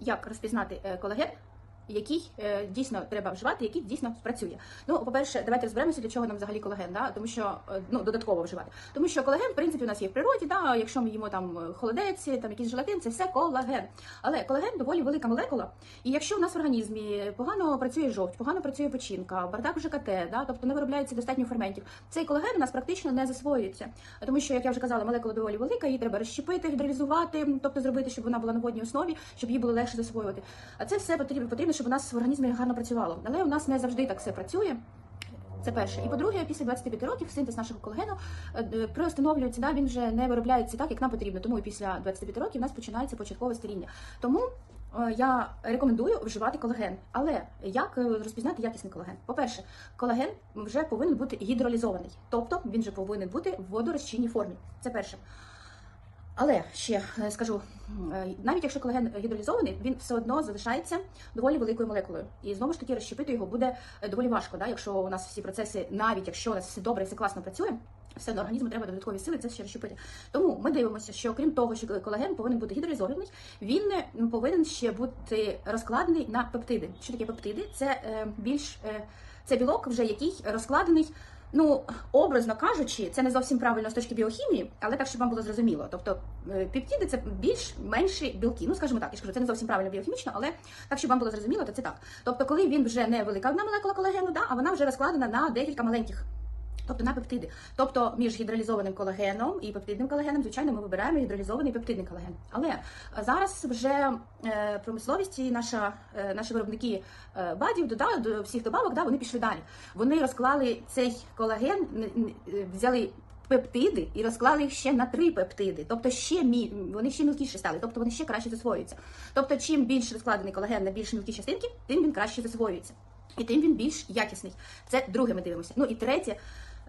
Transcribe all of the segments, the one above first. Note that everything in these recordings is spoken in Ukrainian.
як розпізнати е, колаген, який е, дійсно треба вживати, який дійсно спрацює. Ну, по-перше, давайте розберемося, для чого нам взагалі колаген, да? тому що е, ну, додатково вживати. Тому що колаген, в принципі, у нас є в природі, да? якщо ми їмо там е, холодець, там якийсь желатин, це все колаген. Але колаген доволі велика молекула. І якщо у нас в організмі погано працює жовч, погано працює печінка, бардак ЖКТ, да? тобто не виробляється достатньо ферментів, цей колаген у нас практично не засвоюється. Тому що, як я вже казала, молекула доволі велика, її треба розщепити, гідролізувати, тобто зробити, щоб вона була на водній основі, щоб її було легше засвоювати. А це все потрібно, потрібно, щоб у нас в організмі гарно працювало. Але у нас не завжди так все працює. Це перше. І по-друге, після 25 років синтез нашого колагену е, е, приостановлюється, да, він вже не виробляється так, як нам потрібно. Тому і після 25 років у нас починається початкове старіння. Тому е, я рекомендую вживати колаген. Але як е, розпізнати якісний колаген? По-перше, колаген вже повинен бути гідролізований, тобто він вже повинен бути в водорозчинній формі. Це перше. Але ще е, скажу, е, навіть якщо колаген гідролізований, він все одно залишається доволі великою молекулою. І знову ж таки розщепити його буде е, доволі важко. Да? Якщо у нас всі процеси, навіть якщо у нас все добре, все класно працює, все одно організму треба додаткові сили це ще розщепити. Тому ми дивимося, що крім того, що колаген повинен бути гідролізований, він повинен ще бути розкладений на пептиди. Що таке пептиди? Це е, більш е, це білок, вже який розкладений. Ну, образно кажучи, це не зовсім правильно з точки біохімії, але так, щоб вам було зрозуміло. Тобто е, пептиди це більш менші білки. Ну, скажімо так, я ж кажу, це не зовсім правильно біохімічно, але так, щоб вам було зрозуміло, то це так. Тобто, коли він вже не велика одна молекула колагену, да, а вона вже розкладена на декілька маленьких. Тобто на пептиди. Тобто між гідролізованим колагеном і пептидним колагеном, звичайно, ми вибираємо гідролізований пептидний колаген. Але зараз вже е, промисловість і наша, е, наші виробники е, бадів дода, до всіх добавок, да, вони пішли далі. Вони розклали цей колаген, е, взяли пептиди і розклали їх ще на три пептиди. Тобто ще мі... вони ще мілкіші стали, тобто вони ще краще засвоюються. Тобто, чим більш розкладений колаген на більш мілкі частинки, тим він краще засвоюється. І тим він більш якісний. Це друге ми дивимося. Ну і третє.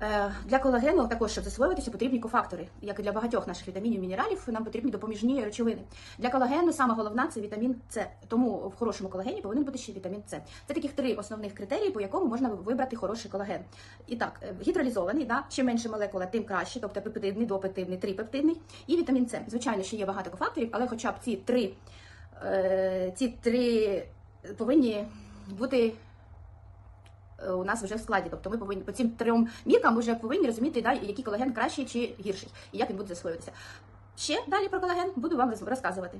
Е, Для колагену також, щоб засвоюватися, потрібні кофактори. Як і для багатьох наших вітамінів, мінералів, нам потрібні допоміжні речовини. Для колагену саме головна це вітамін С. Тому в хорошому колагені повинен бути ще вітамін С. Це таких три основних критерії, по якому можна вибрати хороший колаген. І так, е, гідролізований, да? чим менше молекула, тим краще, тобто пептидний, двопептидний, трипептидний. І вітамін С. Звичайно, ще є багато кофакторів, але хоча б ці три, е, ці три повинні бути у нас вже в складі. Тобто ми повинні по цим трьом міркам вже повинні розуміти, да, який колаген кращий чи гірший, і як він буде засвоюватися. Ще далі про колаген буду вам розказувати.